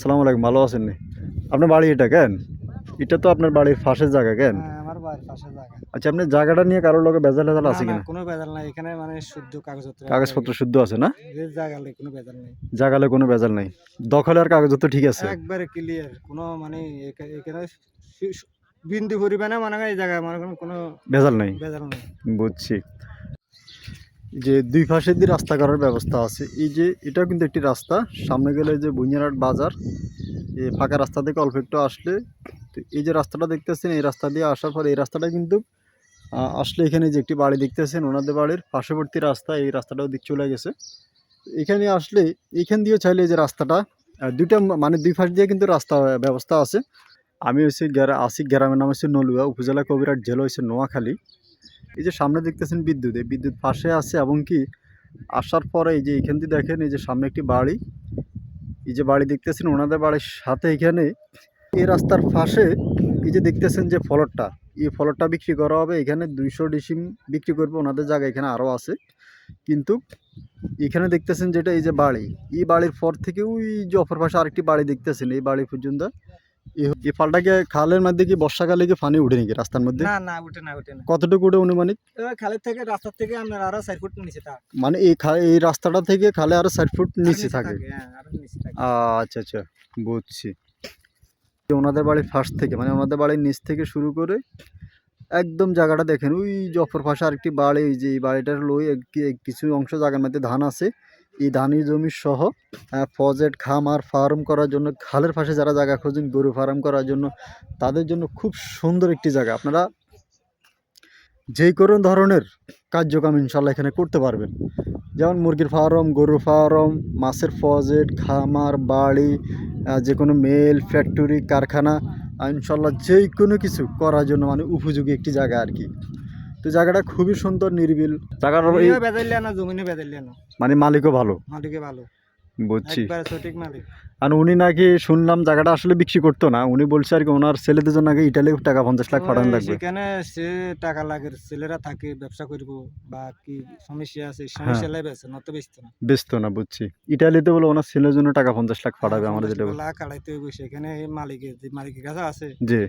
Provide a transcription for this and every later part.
সালাম আলাইকুম ভালো আছেন আপনার বাড়ি এটা কেন? এটা তো আপনার বাড়ির পাশের জায়গা কেন? হ্যাঁ, আমার বাড়ির পাশে জায়গা। আচ্ছা আপনি জায়গাটা নিয়ে কারোর লোকে বেজাল টেজাল আছে কিনা? কোনো বেজাল নাই। এখানে মানে শুদ্ধ কাগজপত্র কাগজপত্র শুদ্ধ আছে না? যে জায়গা নেই, কোনো বেজাল নেই। জায়গালে কোনো বেজাল নাই। দখলে আর কাগজপত্র ঠিক আছে? একবারে ক্লিয়ার কোনো মানে এখানে বিন্দু পরিমাণে মনে এই জায়গায় মনে কোনো বেজাল নাই? বেজাল নেই। বুঝছি। যে দুই পাশে দিয়ে রাস্তা করার ব্যবস্থা আছে। এই যে, এটাও কিন্তু একটি রাস্তা। সামনে গেলে যে বুনিয়ারহাট বাজার, এই ফাঁকা রাস্তা থেকে অল্প একটু আসলে। তো এই যে রাস্তাটা দেখতেছেন, এই রাস্তা দিয়ে আসার পর এই রাস্তাটা কিন্তু আসলে এখানে যে একটি বাড়ি দেখতেছেন, ওনাদের বাড়ির পার্শ্ববর্তী রাস্তা, এই রাস্তাটাও দিক চলে গেছে। এখানে আসলে, এখান দিয়েও চাইলে যে রাস্তাটা দুইটা মানে দুই পাশ দিয়ে কিন্তু রাস্তা ব্যবস্থা আছে। আমি হচ্ছে গ্রা আসি গ্রামের নাম হচ্ছে নলুয়া, উপজেলা কবিরাট জেলা হচ্ছে নোয়াখালী। এই যে সামনে দেখতেছেন বিদ্যুৎ, এই বিদ্যুৎ পাশে আছে এবং কি আসার পরে এই যে এখান দিয়ে দেখেন, এই যে সামনে একটি বাড়ি। এই যে বাড়ি দেখতেছেন, ওনাদের বাড়ির সাথে এখানে এই রাস্তার পাশে এই যে দেখতেছেন যে ফলটটা, এই ফলটটা বিক্রি করা হবে। এখানে দুইশো ডিসিম বিক্রি করবে ওনাদের জায়গা, এখানে আরও আছে। কিন্তু এখানে দেখতেছেন যেটা এই যে বাড়ি, এই বাড়ির পর থেকে ওই যে অপর পাশে আরেকটি বাড়ি দেখতেছেন, এই বাড়ি পর্যন্ত। এই- ফালটাকে খালের মধ্যে কি বর্ষাকালে কি পানি উঠে নাকি রাস্তার মধ্যে? না না উঠে না উঠে না। কতটুকু উঠে অনুমানিক? খালের থেকে রাস্তার থেকে আপনার আরও চার ফুট নিচে থাকে। মানে এই এই রাস্তাটা থেকে খালে আরও ষাট ফুট নিচে থাকে? হ্যাঁ আচ্ছা আচ্ছা বুঝছি। ওনাদের বাড়ির ফার্স্ট থেকে মানে ওনাদের বাড়ির নিচ থেকে শুরু করে একদম জায়গাটা দেখেন ওই জফর পাশে আরেকটি বাড়ি যে এই বাড়িটার লই কিছু অংশ জায়গার মধ্যে ধান আছে। এই ধানি জমি সহ ফজেট খামার ফার্ম করার জন্য, খালের পাশে যারা জায়গা খোঁজেন গরু ফার্ম করার জন্য, তাদের জন্য খুব সুন্দর একটি জায়গা। আপনারা যেই কোনো ধরনের কার্যক্রম ইনশাল্লাহ এখানে করতে পারবেন। যেমন মুরগির ফার্ম গরু ফার্ম, মাছের ফজেট খামার বাড়ি যে কোনো মেল, ফ্যাক্টরি, কারখানা ইনশাল্লাহ যেই কোনো কিছু করার জন্য মানে উপযোগী একটি জায়গা আর কি। তো জায়গাটা খুবই সুন্দর নিরিবিল। এই- জমিও না জমিনে না। মানে মালিকও ভালো। মালিকে ভালো। বুঝছি। সঠিক মালিক। আর উনি নাকি শুনলাম জায়গাটা আসলে বিক্রি করতো না উনি বলছে আর কি ওনার ছেলেদের জন্য নাকি ইটালি টাকা পঞ্চাশ লাখ পাঠানো লাগবে। সেখানে সে টাকা লাগে ছেলেরা থাকে ব্যবসা করব বা কি সমস্যা আছে এই সমস্যা লাই বেছে নত বেচতো না। ব্যস্ত না বুঝছি। ইটালিতে বলে ওনার ছেলের জন্য টাকা পঞ্চাশ লাখ পাঠাবে আমাদের যেটা। লাখ আড়াইতে হইব সেখানে মালিকের যে মালিকের কাছে আছে। জি।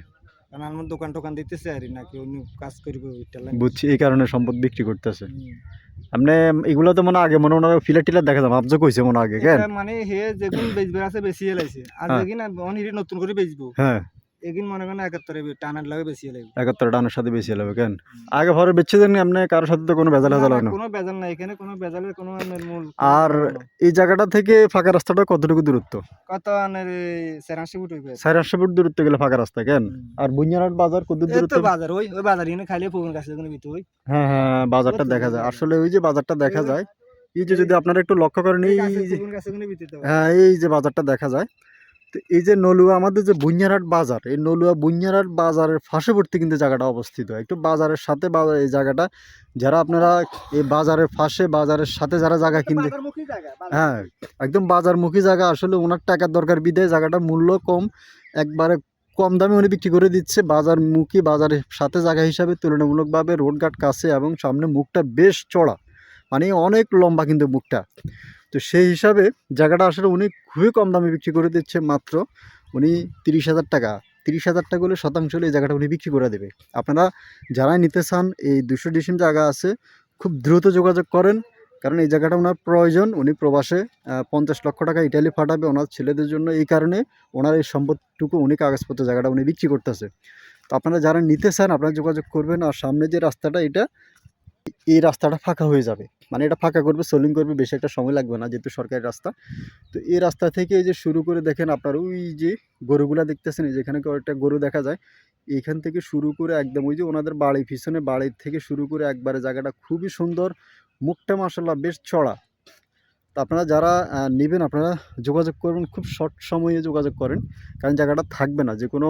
কারণ আমার দোকান টোকান দিতেছে আর নাকি অন্য কাজ করব বুঝছি এই কারণে সম্পদ বিক্রি করতেছে। আপনি এগুলো তো মনে আগে মনে হয় ফিলার টিলার দেখা যাবে আপনি কইছে মনে আগে কেন? মানে হে যেগুন বেচবে আছে বেশি এলাইছে আর হ্যাঁ। অনিরে নতুন করে বেচবো। হ্যাঁ। এগিন মনে করেন একাত্তরে টানার লাগে বেশি এলাইব একাত্তর সাথে বেশি লাগবে কেন? আগে ভরে বেচছে দেন আপনি কারোর সাথে তো কোনো ভেজাল ভেজাল হয় না। কোনো বেজাল নাই এখানে কোনো বেজালের কোনো মূল আর এই জায়গাটা থেকে ফাঁকা রাস্তাটা কতটুকু দূরত্ব? কত আনের সেরাশি ফুট হইবে? আটশো ফুট দূরত্ব গেলে ফাঁকা রাস্তা কেন? আর বুঞ্জারহাট বাজার কত দূরত্ব? বাজার ওই ওই বাজার এখানে খাইলে পুকুর কাছে কোনো ভিতর ওই। হ্যাঁ হ্যাঁ হ্যাঁ, বাজারটা দেখা যায়। আসলে ওই যে বাজারটা দেখা যায় এই যে যদি আপনারা একটু লক্ষ্য করেন এই। হ্যাঁ এই যে বাজারটা দেখা যায় তো এই যে নলুয়া আমাদের যে বুঞ্জারহাট বাজার এই নলুয়া বুঞ্জারহাট বাজারের পাশেবর্তী কিন্তু জায়গাটা অবস্থিত। একটু বাজারের সাথে বাজার এই জায়গাটা যারা আপনারা এই বাজারের পাশে বাজারের সাথে যারা জায়গা কিনতে। হ্যাঁ একদম বাজারমুখী জায়গা আসলে ওনার টাকার দরকার বিদায় জায়গাটার মূল্য কম একবারে কম দামে উনি বিক্রি করে দিচ্ছে। বাজারমুখী বাজারের সাথে জায়গা হিসাবে তুলনামূলকভাবে রোডঘাট কাছে এবং সামনে মুখটা বেশ চড়া মানে অনেক লম্বা কিন্তু মুখটা। তো সেই হিসাবে জায়গাটা আসলে উনি খুবই কম দামে বিক্রি করে দিচ্ছে মাত্র উনি তিরিশ হাজার টাকা। তিরিশ হাজার টাকা হলে শতাংশ হলে এই জায়গাটা উনি বিক্রি করে দেবে। আপনারা যারাই নিতে চান, এই দুশো ডিসিম জায়গা আছে, খুব দ্রুত যোগাযোগ করেন। কারণ এই জায়গাটা ওনার প্রয়োজন। উনি প্রবাসে পঞ্চাশ লক্ষ টাকা ইটালি পাঠাবে ওনার ছেলেদের জন্য। এই কারণে ওনার এই সম্পদটুকু উনি কাগজপত্র জায়গাটা উনি বিক্রি করতেছে। তো আপনারা যারা নিতে চান, আপনারা যোগাযোগ করবেন। আর সামনে যে রাস্তাটা, এটা এই রাস্তাটা ফাঁকা হয়ে যাবে। মানে এটা ফাঁকা করবে, সোলিং করবে, বেশি একটা সময় লাগবে না যেহেতু সরকারি রাস্তা। তো এই রাস্তা থেকে এই যে শুরু করে দেখেন আপনার ওই যে গরুগুলা দেখতেছেন যেখানে কয়েকটা গরু দেখা যায়, এইখান থেকে শুরু করে একদম ওই যে ওনাদের বাড়ির পিছনে বাড়ির থেকে শুরু করে একবারে জায়গাটা খুবই সুন্দর, মুখটা মাসাল্লাহ বেশ চড়া। তো আপনারা যারা নেবেন আপনারা যোগাযোগ করবেন, খুব শর্ট সময়ে যোগাযোগ করেন, কারণ জায়গাটা থাকবে না যে কোনো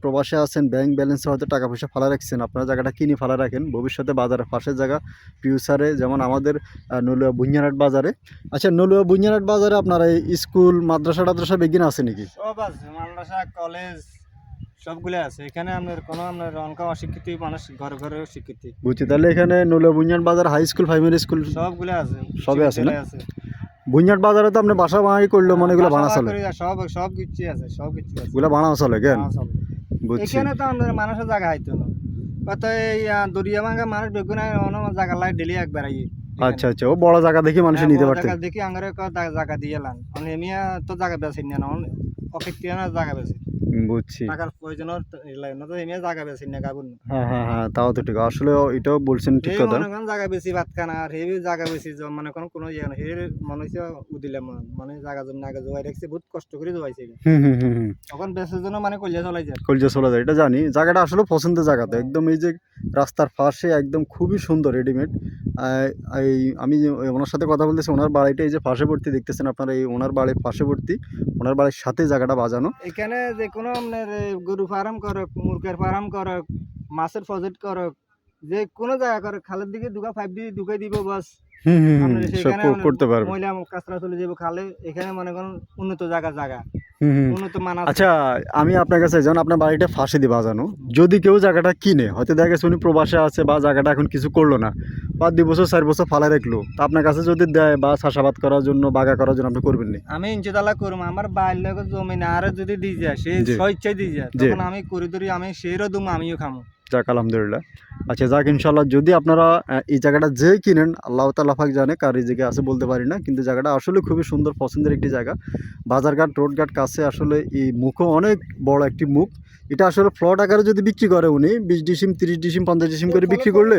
প্রবাসে আছেন ব্যাংক ব্যালেন্সে হয়তো টাকা পয়সা ফালা রাখছেন আপনারা জায়গাটা কিনে ফালা রাখেন। ভবিষ্যতে বাজারে পাশের জায়গা ফিউচারে যেমন আমাদের নলুয়া বুঞ্জারহাট বাজারে। আচ্ছা নলুয়া বুঞ্জারহাট বাজারে আপনারা এই স্কুল মাদ্রাসা টাদ্রাসা বেগিন আছে নাকি? সব আছে মাদ্রাসা কলেজ সবগুলো আছে। এখানে আপনার কোনো আপনার অনকা অশিক্ষিত মানুষ ঘরে ঘরে শিক্ষিত বুঝছি তাহলে এখানে নলুয়া বুঞ্জারহাট বাজার হাই স্কুল প্রাইমারি স্কুল সবগুলো আছে সবই আছে না? বুনিয়াদ বাজারে তো আপনি বাসা বাড়ি করলে মানে এগুলো ভাড়া চলে। সব সব কিছু আছে সব কিছু এগুলো ভাড়া চলে কেন? এখানে তো আমাদের মানুষের জায়গা হইতো না। কত এই দরিয়া ভাঙ্গা মানুষ বেগুনা অন্য জায়গা লাই ডেলি একবার আই আচ্ছা আচ্ছা ও বড় জায়গা দেখি মানুষ নিতে পারতে দেখি আঙ্গারে জায়গা দিয়ে লান আমি তো জায়গা বেছে না অপেক্ষা না জায়গা বেছে। বুঝছি। টাকার প্রয়োজনের না তো এমিয়া জায়গা বেছে না গাবুন হ্যাঁ হ্যাঁ হ্যাঁ তাও তো ঠিক। আসলে এটাও বলছেন ঠিক কথা। মনে করেন জায়গা বেশি ভাত খানা আর হে জায়গা বেশি মনে করেন কোনো ইয়ে না। হে মনে হচ্ছে মানে জায়গা জন্য আগে জোগাই রাখছে বহুত কষ্ট করে জোগাইছে। এটা। হুম হুম হুম। তখন জন্য মানে কলিয়া চলাই যায়। কলজা চলে যায় এটা জানি। জায়গাটা আসলে পছন্দের জায়গা তো। একদম এই যে রাস্তার পাশে একদম খুবই সুন্দর রেডিমেড। এই আমি যে ওনার সাথে কথা বলতেছি ওনার বাড়িটা এই যে পাশেবর্তী দেখতেছেন আপনারা এই ওনার বাড়ির পাশেবর্তী ওনার বাড়ির সাথে জায়গাটা বাজানো। এখানে যে কোনো আপনার গরু ফার্ম করক মুরগের ফার্ম করক মাছের প্রজেক্ট করক যে কোনো জায়গা করক খালের দিকে দুকা ফাইভ দিয়ে ঢুকাই দিব বাস। করতে পারবে। মহিলা কাঁচরা চলে যাব খালে এখানে মনে করেন উন্নত জায়গা জায়গা। আচ্ছা আমি আপনার কাছে যেমন আপনার বাড়িটা ফাঁসি দিয়ে বাজানো যদি কেউ জায়গাটা কিনে হয়তো দেখা গেছে উনি প্রবাসে আছে বা জায়গাটা এখন কিছু করল না বা দুই বছর চার বছর ফালা রাখল তা আপনার কাছে যদি দেয় বা চাষাবাদ করার জন্য বাগা করার জন্য আপনি করবেন না? আমি ইনশাআল্লাহ করব আমার বাড়ির লোক জমি না আর যদি দিয়ে যায় সে জি। দিয়ে যায় যখন তখন আমি করি ধরি আমি সেরও দুম আমিও খামো। যাক আলহামদুলিল্লাহ। আচ্ছা যাক ইনশাল্লাহ যদি আপনারা এই জায়গাটা যে কিনেন আল্লাহ তালা ফাক জানে কার এই জায়গায় আছে বলতে পারি না কিন্তু জায়গাটা আসলে খুবই সুন্দর পছন্দের একটি জায়গা। বাজারঘাট রোডঘাট কাছে আসলে এই মুখও অনেক বড় একটি মুখ। এটা আসলে ফ্লট আকারে যদি বিক্রি করে উনি বিশ ডিসিম তিরিশ ডিসিম পঞ্চাশ ডিসিম করে বিক্রি করলে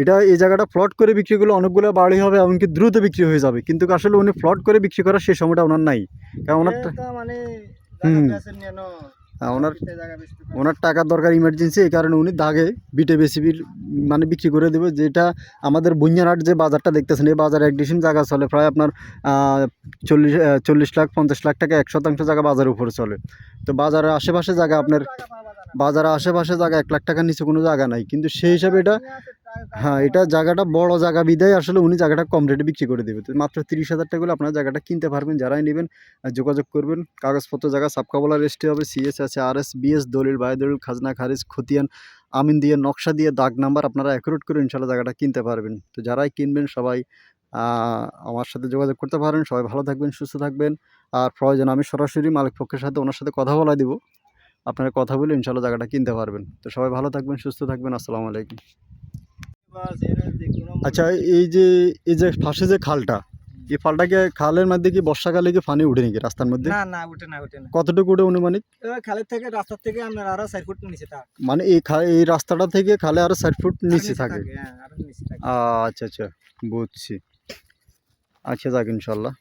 এটা এই জায়গাটা ফ্লট করে বিক্রি করলে অনেকগুলো বাড়ি হবে এমনকি দ্রুত বিক্রি হয়ে যাবে। কিন্তু আসলে উনি ফ্লট করে বিক্রি করার সেই সময়টা ওনার নাই। কারণ ওনার মানে হুম। হ্যাঁ, ওনার। ওনার টাকার দরকার ইমার্জেন্সি এই কারণে উনি দাগে বিটে বেশি মানে বিক্রি করে দেবে যেটা আমাদের বুঞ্জারহাট যে বাজারটা দেখতেছেন এই বাজারে এক ডিসিম জায়গা চলে প্রায় আপনার চল্লিশ চল্লিশ লাখ পঞ্চাশ লাখ টাকা এক শতাংশ জায়গা বাজারের উপরে চলে তো বাজারের আশেপাশে জায়গা আপনার। বাজারের আশেপাশে জায়গা এক লাখ টাকার নিচে কোনো জায়গা নাই কিন্তু সেই হিসাবে এটা হ্যাঁ এটা জায়গাটা বড় জায়গা। বিদায়, আসলে উনি জায়গাটা কম রেটে বিক্রি করে দেবে। মাত্র তিরিশ হাজার টাকা আপনার জায়গাটা কিনতে পারবেন। যারাই নেবেন যোগাযোগ করবেন। কাগজপত্র জায়গা সাবকাবলা রেস্টে হবে। সিএস আছে আর এস বিএস দলিল বায় দলিল খাজনা, খারিজ, খতিয়ান, আমিন দিয়ে, নকশা দিয়ে, দাগ নাম্বার আপনারা অ্যাকুরেট করে ইনশাল্লাহ জায়গাটা কিনতে পারবেন। তো যারাই কিনবেন সবাই আমার সাথে যোগাযোগ করতে পারেন। সবাই ভালো থাকবেন, সুস্থ থাকবেন। আর প্রয়োজন আমি সরাসরি মালিক পক্ষের সাথে ওনার সাথে কথা বলা দিব। আপনারা কথা বলে ইনশাল্লাহ জায়গাটা কিনতে পারবেন। তো সবাই ভালো থাকবেন, সুস্থ থাকবেন। আসসালামু আলাইকুম। আচ্ছা এই যে এই যে পাশে যে খালটা এই খালটাকে খালের মধ্যে কি বর্ষাকালে কি পানি উঠে নাকি রাস্তার মধ্যে? না না উঠে না উঠে না। কতটুকু উঠে অনুমানিক? খালের থেকে রাস্তার থেকে আমরা আরও চার ফুট নিচে থাকে। মানে এই এই রাস্তাটা থেকে খালে আরও ষাট ফুট নিচে থাকে? হ্যাঁ নিচে থাকে। আচ্ছা আচ্ছা বুঝছি। আচ্ছা যাক ইনশাল্লাহ।